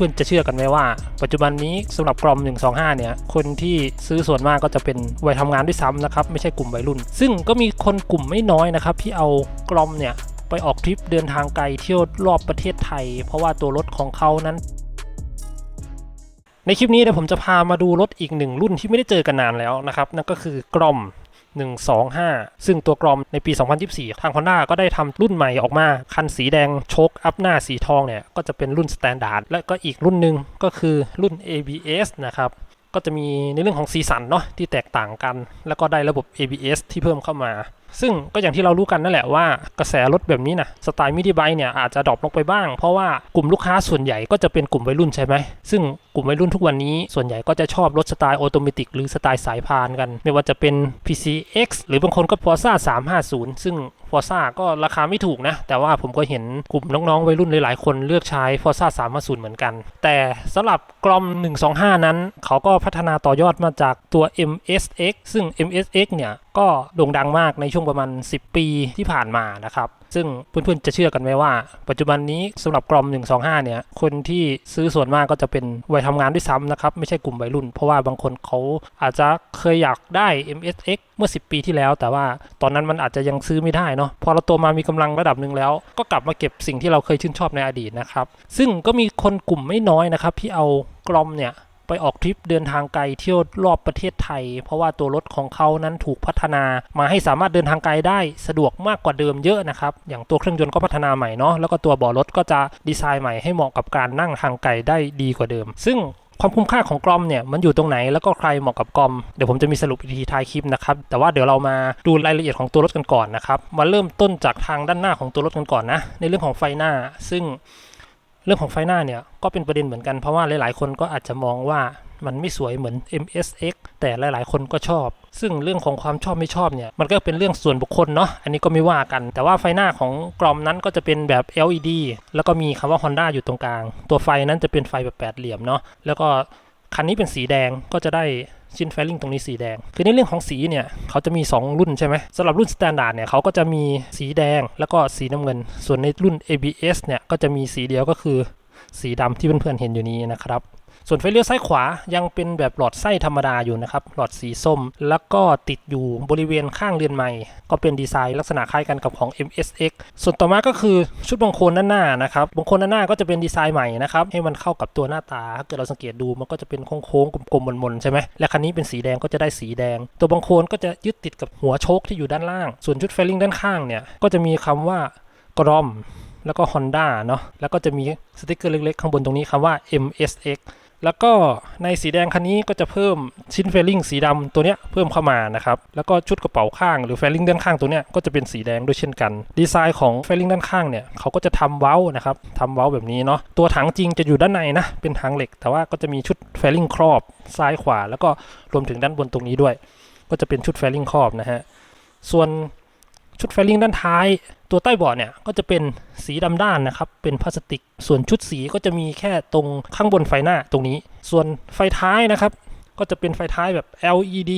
พื่อนๆจะเชื่อกันไหมว่า ปัจจุบันนี้สำหรับกรอม 125 เนี่ย คนที่ซื้อส่วนมากก็จะเป็นวัยทำงานด้วยซ้ำนะครับ ไม่ใช่กลุ่มวัยรุ่น ซึ่งก็มีคนกลุ่มไม่น้อยนะครับ ที่เอากรอมเนี่ย ไปออกทริปเดินทางไกลเที่ยวรอบประเทศไทย เพราะว่าตัวรถของเขานั้น ในคลิปนี้เดี๋ยวผมจะพามาดูรถอีกหนึ่งรุ่นที่ไม่ได้เจอกันนานแล้วนะครับนั่นก็คือกรอม 125 ซึ่งตัวกรอมในปี 2024 ทาง Honda ก็ได้ทำรุ่นใหม่ออกมา คันสีแดงโชคอัพหน้าสีทองเนี่ย ก็จะเป็นรุ่นสแตนดาร์ด และก็อีกรุ่นหนึ่งก็คือรุ่น ABS นะครับก็จะมีในเรื่องของสีสันเนาะที่แตกต่างกัน แล้วก็ได้ระบบ ABS ที่เพิ่มเข้ามา ซึ่งก็อย่างที่เรารู้กันนั่นแหละว่ากระแสรถแบบนี้นะสไตล์มิดิไบเนี่ยอาจจะดรอปลงไปบ้าง เพราะว่ากลุ่มลูกค้าส่วนใหญ่ก็จะเป็นกลุ่มวัยรุ่นใช่ไหม ซึ่งกลุ่มวัยรุ่นทุกวันนี้ส่วนใหญ่ก็จะชอบรถสไตล์ออโตเมติกหรือสไตล์สายพานกัน ไม่ว่าจะเป็น PCX หรือบางคนก็ Forza 350 ซึ่ง Forza ก็ราคาไม่ถูกนะ แต่ว่าผมก็เห็นกลุ่มน้องๆวัยรุ่นหลายๆคนเลือกใช้ Forza 350 เหมือนกัน แต่สำหรับกลอม 125 นั้น เขาก็พัฒนาต่อยอดมาจากตัว MSX ซึ่ง MSX เนี่ยก็โด่งดังมากในช่วงประมาณ 10 ปีที่ผ่านมานะครับ ซึ่งเพื่อนๆจะเชื่อกันไหมว่า ปัจจุบันนี้สำหรับกรอม 125 เนี่ย คนที่ซื้อส่วนมากก็จะเป็นวัยทำงานด้วยซ้ำนะครับ ไม่ใช่กลุ่มวัยรุ่น เพราะว่าบางคนเขาอาจจะเคยอยากได้ MSX เมื่อ 10 ปีที่แล้ว แต่ว่าตอนนั้นมันอาจจะยังซื้อไม่ได้เนาะพอเราโตมามีกำลังระดับหนึ่งแล้ว ก็กลับมาเก็บสิ่งที่เราเคยชื่นชอบในอดีตนะครับซึ่งก็มีคนกลุ่มไม่น้อยนะครับที่เอากรอมเนี่ย ไปออกทริปเดินทางไกลเที่ยวรอบประเทศไทย เพราะว่าตัวรถของเขานั้นถูกพัฒนามาให้สามารถเดินทางไกลได้สะดวกมากกว่าเดิมเยอะนะครับอย่างตัวเครื่องยนต์ก็พัฒนาใหม่เนาะแล้วก็ตัวเบาะรถก็จะดีไซน์ใหม่ให้เหมาะกับการนั่งทางไกลได้ดีกว่าเดิม ซึ่งความคุ้มค่าของกรอมเนี่ยมันอยู่ตรงไหนแล้วก็ใครเหมาะกับกรอมเดี๋ยวผมจะมีสรุปอีกทีท้ายคลิปนะครับแต่ว่าเดี๋ยวเรามาดูรายละเอียดของตัวรถกันก่อนนะครับมาเริ่มต้นจากทางด้านหน้าของตัวรถกันก่อนนะในเรื่องของไฟหน้า ซึ่ง รื่องของไฟหน้าเนี่ยก็เป็นประเด็นเหมือนกันเพราะว่าหลาย ๆ คนก็อาจจะมองว่ามันไม่สวยเหมือน MSX แต่หลาย ๆ คนก็ชอบ ซึ่งเรื่องของความชอบไม่ชอบเนี่ย มันก็เป็นเรื่องส่วนบุคคลเนาะ อันนี้ก็ไม่ว่ากัน แต่ว่าไฟหน้าของกรอมนั้นก็จะเป็นแบบ LED แล้วก็มีคำว่า Honda อยู่ตรงกลาง ตัวไฟนั้นจะเป็นไฟแบบแปดเหลี่ยมเนาะ แล้วก็คันนี้เป็นสีแดงก็จะได้ ชิ้นแฟลิงตรงนี้สีแดง คือในเรื่องของสีเนี่ยเขาจะมี 2 รุ่นใช่ไหมสำหรับรุ่นสแตนดาร์ดเนี่ยเขาก็จะมีสีแดงแล้วก็สีน้ำเงิน ส่วนในรุ่น ABS เนี่ยก็จะมีสีเดียวก็คือ สีดำที่เพื่อนๆเห็นอยู่นี้นะครับ ส่วนไฟเลี้ยวซ้ายขวายังเป็นแบบหลอดไส้ธรรมดาอยู่นะครับ หลอดสีส้ม แล้วก็ติดอยู่บริเวณข้างเรือนใหม่ ก็เป็นดีไซน์ลักษณะคล้ายกันกับของ MSX ส่วนต่อมาก็คือชุดบังโคลนด้านหน้านะครับบังโคลนด้านหน้าก็จะเป็นดีไซน์ใหม่นะครับ ให้มันเข้ากับตัวหน้าตาถ้าเกิดเราสังเกตดูมันก็จะเป็นโค้งๆกลมๆมนๆใช่ไหมและคันนี้เป็นสีแดงก็จะได้สีแดง ตัวบังโคลนก็จะยึดติดกับหัวโชคที่อยู่ด้านล่าง ส่วนชุดไฟลิงด้านข้างเนี่ยก็จะมีคำว่ากรอม แล้วก็ Honda เนาะแล้วก็จะมีสติกเกอร์เล็กๆ ข้างบนตรงนี้คำว่า MSX แล้วก็ในสีแดงคันนี้ก็จะเพิ่มชิ้นเฟลลิ่งสีดำตัวเนี้ยเพิ่มเข้ามานะครับ แล้วก็ชุดกระเป๋าข้างหรือเฟลลิ่งด้านข้างตัวเนี้ยก็จะเป็นสีแดงด้วยเช่นกัน ดีไซน์ของเฟลลิ่งด้านข้างเนี่ยเขาก็จะทำเว้านะครับทำเว้าแบบนี้เนาะตัวถังจริงจะอยู่ด้านในนะ เป็นถังเหล็ก แต่ว่าก็จะมีชุดเฟลลิ่งครอบซ้ายขวา แล้วก็รวมถึงด้านบนตรงนี้ด้วย ก็จะเป็นชุดเฟลลิ่งครอบนะฮะส่วน ชุดไฟลิงด้านท้าย ตัวใต้เบาะเนี่ยก็จะเป็นสีดำด้านนะครับ เป็นพลาสติก ส่วนชุดสีก็จะมีแค่ตรงข้างบนไฟหน้าตรงนี้ ส่วนไฟท้ายนะครับ ก็จะเป็นไฟท้ายแบบ LED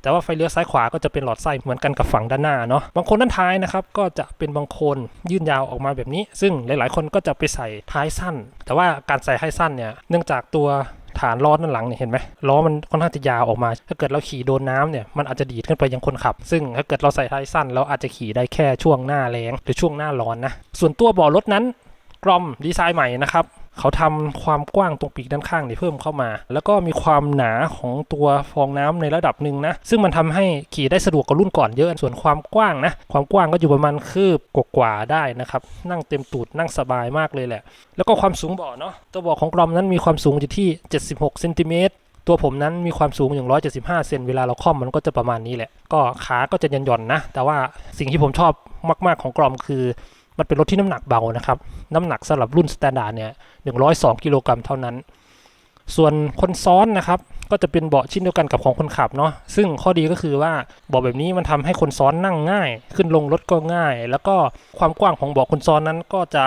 แต่ว่าไฟเลี้ยวซ้ายขวาก็จะเป็นหลอดไส้เหมือนกันกับฝั่งด้านหน้าเนาะบางคนด้านท้ายนะครับก็จะเป็นบางคนยื่นยาวออกมาแบบนี้ ซึ่งหลาย ๆ คนก็จะไปใส่ท้ายสั้น แต่ว่าการใส่ท้ายสั้นเนี่ยเนื่องจากตัว ฐานล้อด้านหลังเนี่ยเห็นไหมล้อมันค่อนข้างจะยาวออกมา ถ้าเกิดเราขี่โดนน้ำเนี่ยมันอาจจะดีดขึ้นไปยังคนขับ ซึ่งถ้าเกิดเราใส่ท้ายสั้นเราอาจจะขี่ได้แค่ช่วงหน้าแรงหรือช่วงหน้าร้อนนะส่วนตัวบ่อรถนั้นกรอมดีไซน์ใหม่นะครับ เขาทำความกว้างตรงปีกด้านข้างเนี่ยเพิ่มเข้ามา แล้วก็มีความหนาของตัวฟองน้ำในระดับหนึ่งนะ ซึ่งมันทำให้ขี่ได้สะดวกกว่ารุ่นก่อนเยอะ ส่วนความกว้างนะ ความกว้างก็อยู่ประมาณคืบกว่าได้นะครับ นั่งเต็มตูดนั่งสบายมากเลยแหละ แล้วก็ความสูงเบาะเนาะ ตัวเบาะของกรอมนั้นมีความสูงอยู่ที่ 76เซนติเมตรตัวผมนั้นมีความสูงอย่าง175 เซนเวลาเราค่อมมันก็จะประมาณนี้แหละ ก็ขาก็จะหย่อนๆนะ แต่ว่าสิ่งที่ผมชอบมาก ๆ ของกรอมคือ มันเป็นรถที่น้ำหนักเบานะครับ น้ำหนักสำหรับรุ่นสแตนดาร์ดเนี่ย102กิโลกรัมเท่านั้น ส่วนคนซ้อนนะครับก็จะเป็นเบาะชิ้นเดียวกันกับของคนขับเนาะซึ่งข้อดีก็คือว่าเบาะแบบนี้มันทำให้คนซ้อนนั่งง่าย ขึ้นลงรถก็ง่าย แล้วก็ความกว้างของเบาะคนซ้อนนั้นก็จะ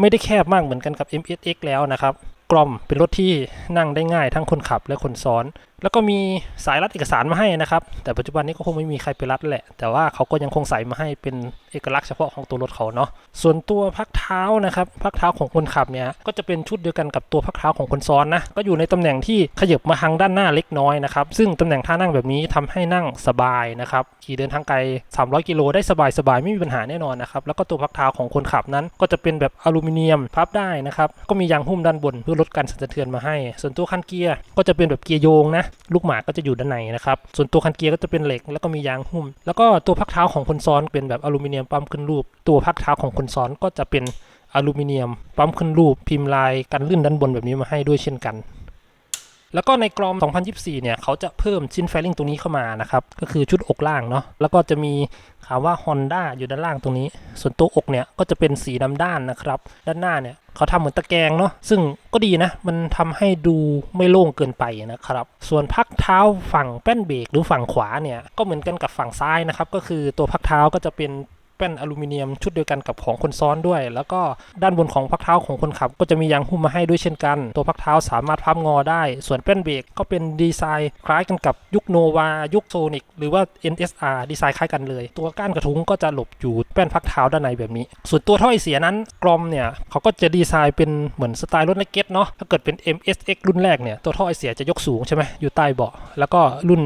ไม่ได้แคบมากเหมือนกันกับ MSX แล้วนะครับกลอมเป็นรถที่นั่งได้ง่ายทั้งคนขับและคนซ้อนแล้วก็มีสายรัดเอกสารมาให้นะครับ แต่ปัจจุบันนี้ก็คงไม่มีใครไปรัดแหละ แต่ว่าเขาก็ยังคงใส่มาให้เป็นเอกลักษณ์เฉพาะของตัวรถเขาเนาะ ส่วนตัวพักเท้านะครับพักเท้าของคนขับเนี่ยก็จะเป็นชุดเดียวกันกับตัวพักเท้าของคนซ้อนนะ ก็อยู่ในตำแหน่งที่ขยับมาทางด้านหน้าเล็กน้อยนะครับ ซึ่งตำแหน่งท่านั่งแบบนี้ทำให้นั่งสบายนะครับ ขี่เดินทางไกล 300 กิโลได้สบายๆไม่มีปัญหาแน่นอนนะครับ แล้วก็ตัวพักเท้าของคนขับนั้น ก็จะเป็นแบบอลูมิเนียมพับได้นะครับ ก็มียางหุ้มด้านบนเพื่อลดการสั่นสะเทือนมาให้ ส่วนตัวคันเกียร์ก็จะเป็นแบบเกียร์โยงนะลูกหมาก็จะอยู่ด้านในนะครับส่วนตัวคันเกียร์ก็จะเป็นเหล็กแล้วก็มียางหุ้ม แล้วก็ตัวพักเท้าของคนซ้อนเป็นแบบอลูมิเนียมปั๊มขึ้นรูป ตัวพักเท้าของคนซ้อนก็จะเป็นอลูมิเนียมปั๊มขึ้นรูป พิมพ์ลายกันลื่นด้านบนแบบนี้มาให้ด้วยเช่นกัน แล้วก็ในกรอม 2024 เนี่ย เขาจะเพิ่มชิ้นไฟลิ่งตรงนี้เข้ามานะครับ ก็คือชุดอกล่างเนาะ แล้วก็จะมีคำว่า Honda อยู่ด้านล่างตรงนี้ ส่วนตัวอกเนี่ย ก็จะเป็นสีดำด้านนะครับ ด้านหน้าเนี่ยเขาทำเหมือนตะแกรงเนาะ ซึ่งก็ดีนะ มันทำให้ดูไม่โล่งเกินไปนะครับ ส่วนพักเท้าฝั่งแป้นเบรกหรือฝั่งขวาเนี่ย ก็เหมือนกันกับฝั่งซ้ายนะครับ ก็คือตัวพักเท้าก็จะเป็น แป้นอลูมิเนียมชุดเดียวกันกับของคนซ้อนด้วย แล้วก็ด้านบนของพักเท้าของคนขับ ก็จะมียางหุ้มมาให้ด้วยเช่นกัน ตัวพักเท้าสามารถพับงอได้ ส่วนแป้นเบรกก็เป็นดีไซน์คล้ายกันกับยุคโนวายุคโซนิกหรือว่า NSR ดีไซน์คล้ายกันเลย ตัวก้านกระทุ้งก็จะหลบอยู่แป้นพักเท้าด้านในแบบนี้ ส่วนตัวท่อไอเสียนั้นกรอมเนี่ยเขาก็จะดีไซน์เป็นเหมือนสไตล์รถนักเก็ตเนาะถ้าเกิดเป็น MSX รุ่นแรกเนี่ยตัวท่อไอเสียจะยกสูงใช่ไหมอยู่ใต้เบาะแล้วก็รุ่น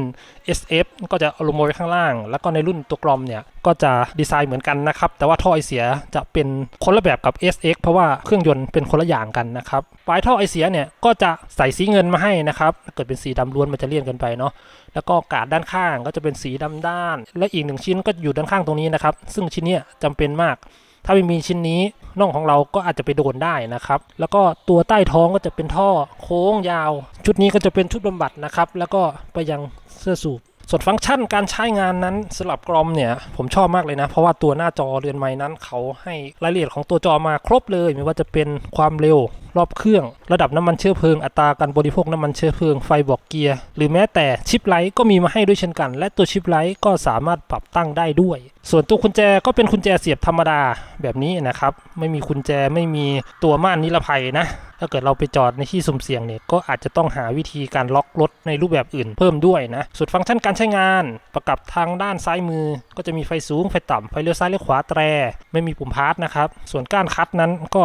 SF ก็จะอลงมาไว้ข้างล่าง แล้วก็ในรุ่นตัวกรอมเนี่ย ก็จะดีไซน์เหมือนกันนะครับ แต่ว่าท่อไอเสียจะเป็นคนละแบบกับ SX เพราะว่าเครื่องยนต์เป็นคนละอย่างกันนะครับปลายท่อไอเสียเนี่ยก็จะใส่สีเงินมาให้นะครับถ้าเกิดเป็นสีดำล้วนมันจะเลี่ยนกันไปเนาะแล้วก็กาดด้านข้างก็จะเป็นสีดำด้าน และอีกหนึ่งชิ้นก็อยู่ด้านข้างตรงนี้นะครับ ซึ่งชิ้นเนี้ยจำเป็นมาก ถ้าไม่มีชิ้นนี้น่องของเราก็อาจจะไปโดนได้นะครับ แล้วก็ตัวใต้ท้องก็จะเป็นท่อโค้งยาว ชุดนี้ก็จะเป็นชุดบำบัดนะครับ แล้วก็ไปยังเสื้อสูบ ส่วนฟังก์ชันการใช้งานนั้นสำหรับกรอมเนี่ยผมชอบมากเลยนะ เพราะว่าตัวหน้าจอเรือนไม้นั้นเขาให้รายละเอียดของตัวจอมาครบเลย ไม่ว่าจะเป็นความเร็วรอบเครื่อง ระดับน้ำมันเชื้อเพลิง อัตราการบริโภคน้ำมันเชื้อเพลิง ไฟบอกเกียร์ หรือแม้แต่ชิปไลท์ก็มีมาให้ด้วยเช่นกัน และตัวชิปไลท์ก็สามารถปรับตั้งได้ด้วย ส่วนตัวกุญแจก็เป็นกุญแจเสียบธรรมดาแบบนี้นะครับ ไม่มีกุญแจไม่มีตัวม่านนิรภัยนะ ถ้าเกิดเราไปจอดในที่สุ่มเสี่ยงเนี่ยก็อาจจะต้องหาวิธีการล็อกรถในรูปแบบอื่นเพิ่มด้วยนะ ส่วนฟังก์ชันการใช้งานประกับทางด้านซ้ายมือ ก็จะมีไฟสูงไฟต่ำไฟเลี้ยวซ้ายเลี้ยวขวาแตร ไม่มีปุ่มพาร์ทนะครับ ส่วนก้านคัดนั้นก็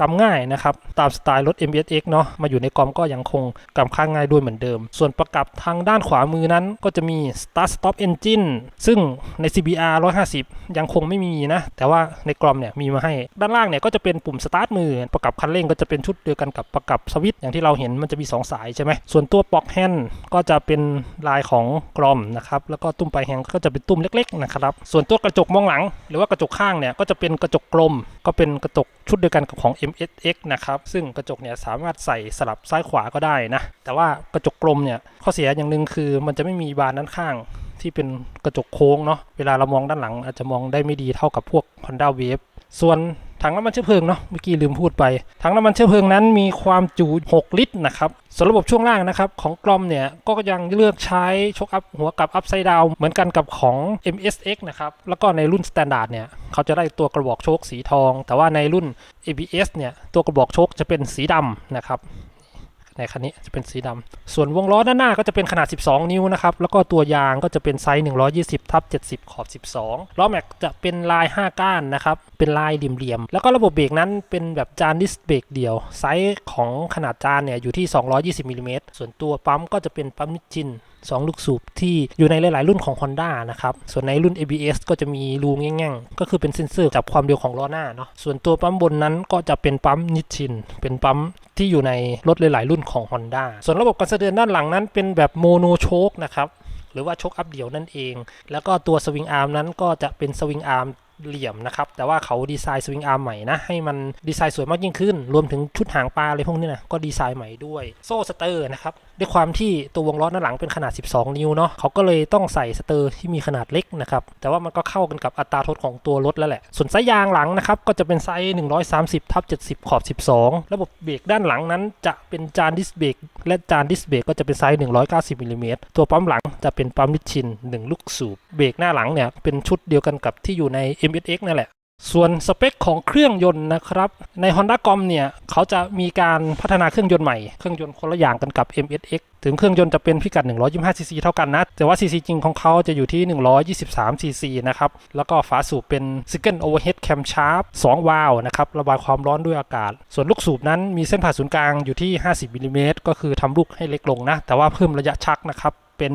กำง่ายนะครับ ตามสไตล์รถ MSX เนาะมาอยู่ในกอมก็ยังคงกำข้างง่ายด้วยเหมือนเดิม ส่วนประกับทางด้านขวามือนั้นก็จะมี Start Stop Engine ซึ่งใน CBR 150 ยังคงไม่มีนะ แต่ว่าในกรอมเนี่ยมีมาให้ ด้านล่างเนี่ยก็จะเป็นปุ่ม Start มือ ประกับคันเร่งก็จะเป็นชุดเดียวกันกับประกับสวิตช์อย่างที่เราเห็นมันจะมี 2 สายใช่ไหมส่วนตัวปลอกแฮนด์ก็จะเป็นลายของกรอมนะครับแล้วก็ตุ้มปลายแฮนด์ก็จะเป็นตุ้มเล็กๆนะครับส่วนตัวกระจกมองหลัง หรือว่ากระจกข้างเนี่ยก็จะเป็นกระจกกลมก็เป็นกระจกชุดเดียวกันกับของ MSX นะครับ ซึ่งกระจกเนี่ยสามารถใส่สลับซ้ายขวาก็ได้นะ แต่ว่ากระจกกลมเนี่ยข้อเสียอย่างหนึ่งคือมันจะไม่มีบานด้านข้างที่เป็นกระจกโค้งเนาะ เวลาเรามองด้านหลังอาจจะมองได้ไม่ดีเท่ากับพวก Honda Wave ส่วน ถังน้ำมันเชื้อเพลิงเนาะเมื่อกี้ลืมพูดไป ถังน้ำมันเชื้อเพลิงนั้นมีความจุ 6 ลิตรนะครับส่วนระบบช่วงล่างนะครับของกลอมเนี่ยก็ยังเลือกใช้ช็อัพหัวกับอัพไซด์ดาวเหมือนกันกับของ MSX นะครับแล้วก็ในรุ่นสแตนดาร์ดเนี่ยเขาจะได้ตัวกระบอกโชคสีทอง แต่ว่าในรุ่น ABS เนี่ยตัวกระบอกโชคจะเป็นสีดำนะครับ ในคันนี้จะเป็นสีดำส่วนวงล้อด้านหน้าก็จะเป็นขนาด 12 นิ้วนะครับ แล้วก็ตัวยางก็จะเป็นไซส์120ทับ70 ขอบ 12 ล้อแม็กจะเป็นลาย 5 ก้านนะครับ เป็นลายเหลี่ยมๆ แล้วก็ระบบเบรกนั้นเป็นแบบจานดิสเบรกเดียว ไซส์ของขนาดจานเนี่ยอยู่ที่ 220มิลลิเมตรส่วนตัวปั๊มก็จะเป็นปั๊มนิชชิน 2 ลูกสูบที่อยู่ในหลาย ๆ รุ่นของ Honda นะครับ ส่วนในรุ่น ABS ก็จะมีรูแง่งๆ ก็คือเป็นเซ็นเซอร์จับความเร็วของล้อหน้าเนาะ ส่วนตัวปั๊มบนนั้นก็จะเป็นปั๊มนิชชิน เป็นปั๊มที่อยู่ในรถหลาย ๆ รุ่นของ Honda ส่วนระบบการสะเทือนด้านหลังนั้นเป็นแบบโมโนโชคนะครับหรือว่าโชคอัพเดี่ยวนั่นเอง แล้วก็ตัวสวิงอาร์มนั้นก็จะเป็นสวิงอาร์ม เหลี่ยมนะครับ แต่ว่าเขาดีไซน์สวิงอาร์มใหม่นะ ให้มันดีไซน์สวยมากยิ่งขึ้น รวมถึงชุดหางปลาอะไรพวกนี้นะก็ดีไซน์ใหม่ด้วย โซ่สเตอร์นะครับ ด้วยความที่ตัววงล้อด้านหลังเป็นขนาด 12 นิ้วเนาะเขาก็เลยต้องใส่สเตอร์ที่มีขนาดเล็กนะครับ แต่ว่ามันก็เข้ากันกับอัตราทดของตัวรถแล้วแหละ ส่วนไซส์ยางหลังนะครับ ก็จะเป็นไซส์ 130ทับ70 ขอบ 12 ระบบเบรกด้านหลังนั้น จะเป็นจานดิสเบรกและจานดิสเบรกก็จะเป็นไซส์ 190มิลลิเมตรตัวปั๊มหลังจะเป็นปั๊มนิชชิน 1 ลูกสูบ เบรกหน้าหลังเนี่ยเป็นชุดเดียวกันกับที่อยู่ใน MSX นั่นแหละ ส่วนสเปคของเครื่องยนต์นะครับ ใน Honda g o m เนี่ย เขาจะมีการพัฒนาเครื่องยนต์ใหม่ เครื่องยนต์คนละอย่างกันกับ MSX ถึงเครื่องยนต์จะเป็นพิกัด 125cc เท่ากันนะ แต่ว่า cc จริงของเขาจะอยู่ที่ 123cc นะครับ แล้วก็ฝาสูบเป็น Single Overhead Camshaft 2วาล์วนะครับ ระบายความร้อนด้วยอากาศ ส่วนลูกสูบนั้นมีเส้นผ่าศูนย์กลางอยู่ที่ 50มิลลิเมตรก็คือทำลูกให้เล็กลงนะ แต่ว่าเพิ่มระยะชักนะครับเป็น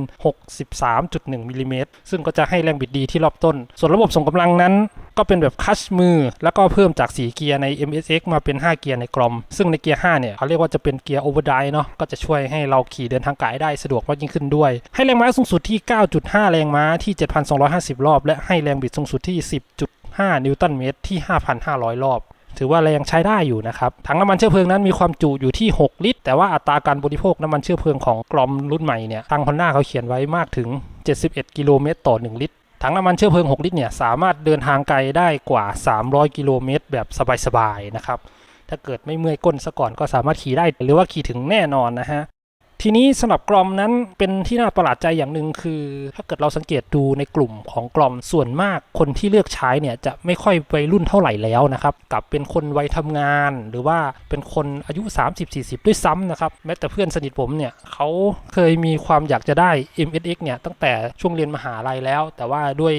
63.1มิลลิเมตรซึ่งก็จะให้แรงบิดดีที่รอบต้น ส่วนระบบส่งกำลังนั้น ก็เป็นแบบคัชมือ แล้วก็เพิ่มจาก 4 เกียร์ใน MSX มาเป็น 5 เกียร์ในกรอม ซึ่งในเกียร์ 5 เนี่ยเขาเรียกว่าจะเป็นเกียร์โอเวอร์ไดเนาะก็จะช่วยให้เราขี่เดินทางไกลได้สะดวกมากยิ่งขึ้นด้วย ให้แรงม้าสูงสุดที่ 9.5 แรงม้าที่ 7,250 รอบ และให้แรงบิดสูงสุดที่ 10.5 นิวตันเมตรที่ 5,500 รอบถือว่าแรงใช้ได้อยู่นะครับ ถังน้ำมันเชื้อเพลิงนั้นมีความจุอยู่ที่ 6 ลิตร แต่ว่าอัตราการบริโภคน้ำมันเชื้อเพลิงของกรอมรุ่นใหม่เนี่ย ทางฮอนด้าเขาเขียนไว้มากถึง 71 กิโลเมตรต่อ 1 ลิตร ถังน้ำมันเชื้อเพลิง 6 ลิตรเนี่ยสามารถเดินทางไกลได้กว่า 300 กิโลเมตร แบบสบายๆนะครับ ถ้าเกิดไม่เมื่อยก้นซะก่อนก็สามารถขี่ได้หรือว่าขี่ถึงแน่นอนนะฮะ ทีนี้สำหรับกรอมนั้นเป็นที่น่าประหลาดใจอย่างหนึ่งคือ ถ้าเกิดเราสังเกตดูในกลุ่มของกรอมส่วนมากคนที่เลือกใช้เนี่ยจะไม่ค่อยวัยรุ่นเท่าไหร่แล้วนะครับกลับเป็นคนวัยทำงาน หรือว่าเป็นคนอายุ 30-40 ด้วยซ้ำนะครับแม้แต่เพื่อนสนิทผมเนี่ยเขาเคยมีความอยากจะได้ MSX เนี่ยตั้งแต่ช่วงเรียนมหาลัยแล้ว แต่ว่าด้วย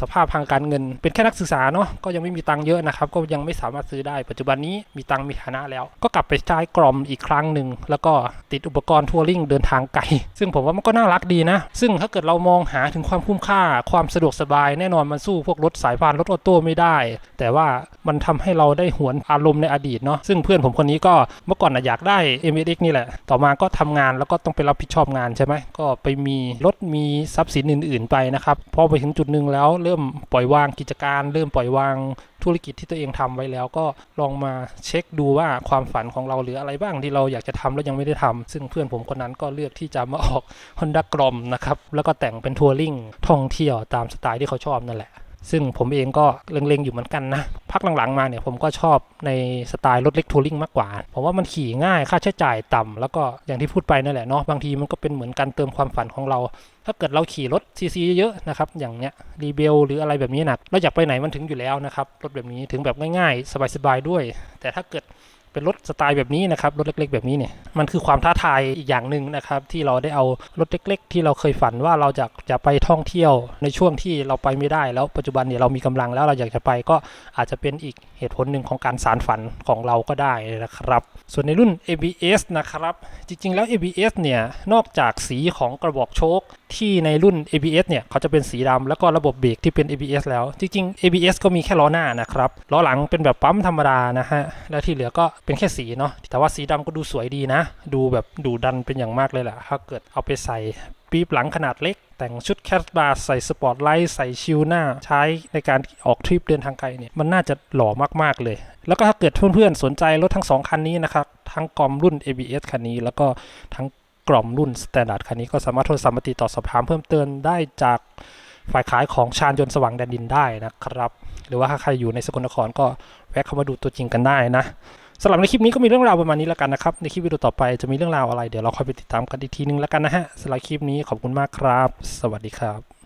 สภาพทางการเงิน เป็นแค่นักศึกษาเนาะก็ยังไม่มีตังค์เยอะนะครับก็ยังไม่สามารถซื้อได้ปัจจุบันนี้มีตังค์มีฐานะแล้ว ก็กลับไปใช้กรอมอีกครั้งหนึ่งแล้วก็ติดอุปกรณ์ทัวริงเดินทางไกล ซึ่งผมว่ามันก็น่ารักดีนะ ซึ่งถ้าเกิดเรามองหาถึงความคุ้มค่า ความสะดวกสบายแน่นอนมันสู้พวกรถสายพานรถออโต้ไม่ได้ แต่ว่ามันทำให้เราได้หวนอารมณ์ในอดีตเนาะ ซึ่งเพื่อนผมคนนี้ก็เมื่อก่อนอยากได้ m s x นี่แหละ ต่อมาก็ทำงานแล้วก็ต้องไปรับผิดชอบงานใช่ไหม ก็ไปมีรถมีทรัพย์สินอื่น ๆ ไปนะครับ พอไปถึงจุดหนึ่งแล้วเริ่มปล่อยวางกิจการ เริ่มปล่อยวางธุรกิจที่ตัวเองทำไว้แล้ว ก็ลองมาเช็คดูว่าความฝันของเราหรืออะไรบ้างที่เราอยากจะทำแล้วยังไม่ได้ทำซึ่งเพื่อนผมคนนั้นก็เลือกที่จะมาออก Honda กรอมนะครับแล้วก็แต่งเป็นทัวริงท่องเที่ยวตามสไตล์ที่เขาชอบนั่นแหละ ซึ่งผมเองก็เล็งๆอยู่เหมือนกันนะ พักหลังๆมาเนี่ยผมก็ชอบในสไตล์รถเล็กทัวริงมากกว่า ผมว่ามันขี่ง่ายค่าใช้จ่ายต่ำแล้วก็อย่างที่พูดไปนั่นแหละเนาะบางทีมันก็เป็นเหมือนการเติมความฝันของเรา ถ้าเกิดเราขี่รถซีซีเยอะๆนะครับอย่างเนี้ยรีเบลหรืออะไรแบบนี้หนักเราอยากไปไหนมันถึงอยู่แล้วนะครับรถแบบนี้ถึงแบบง่ายๆ สบายๆด้วย แต่ถ้าเกิด เป็นรถสไตล์แบบนี้นะครับรถเล็ก ๆ แบบนี้เนี่ยมันคือความท้าทายอีกอย่างหนึ่งนะครับที่เราได้เอารถเล็ก ๆ ที่เราเคยฝันว่าเราจะจะไปท่องเที่ยวในช่วงที่เราไปไม่ได้ แล้วปัจจุบันเนี่ยเรามีกำลังแล้วเราอยากจะไปก็อาจจะเป็นอีกเหตุผลหนึ่งของการสารฝันของเราก็ได้นะครับ ส่วนในรุ่น ABS นะครับจริง ๆ แล้ว ABS เนี่ยนอกจากสีของกระบอกโชค ที่ในรุ่น ABS เนี่ยเขาจะเป็นสีดำแล้วก็ระบบเบรกที่เป็น ABS แล้ว จริงๆ ABS ก็มีแค่ล้อหน้านะครับล้อหลังเป็นแบบปั๊มธรรมดานะฮะแล้วที่เหลือก็เป็นแค่สีเนาะแต่ว่าสีดำก็ดูสวยดีนะ ดูแบบดูดันเป็นอย่างมากเลยแหละถ้าเกิดเอาไปใส่ปี๊บหลังขนาดเล็ก แต่งชุดแคทบาร์ใส่สปอร์ตไลท์ใส่ชิลหน้า ใช้ในการออกทริปเดินทางไกลเนี่ยมันน่าจะหล่อมากๆเลย แล้วก็ถ้าเกิดเพื่อนๆสนใจรถทั้ง 2 คันนี้นะครับทั้งกอมรุ่น ABS คันนี้แล้วก็ทั้ง กล่อมรุ่นสแตนดาร์ดคันนี้ก็สามารถโทรสามาติดต่อสอบถามเพิ่มเติมได้จากฝ่ายขายของชาญยนต์สว่างแดนดินได้นะครับ หรือว่าถ้าใครอยู่ในสกลนครก็แวะเข้ามาดูตัวจริงกันได้นะสำหรับในคลิปนี้ก็มีเรื่องราวประมาณนี้แล้วกันนะครับ ในคลิปวิดีโอต่อไปจะมีเรื่องราวอะไร เดี๋ยวเราคอยไปติดตามกันอีกทีนึงแล้วกันนะฮะสำหรับคลิปนี้ขอบคุณมากครับ สวัสดีครับ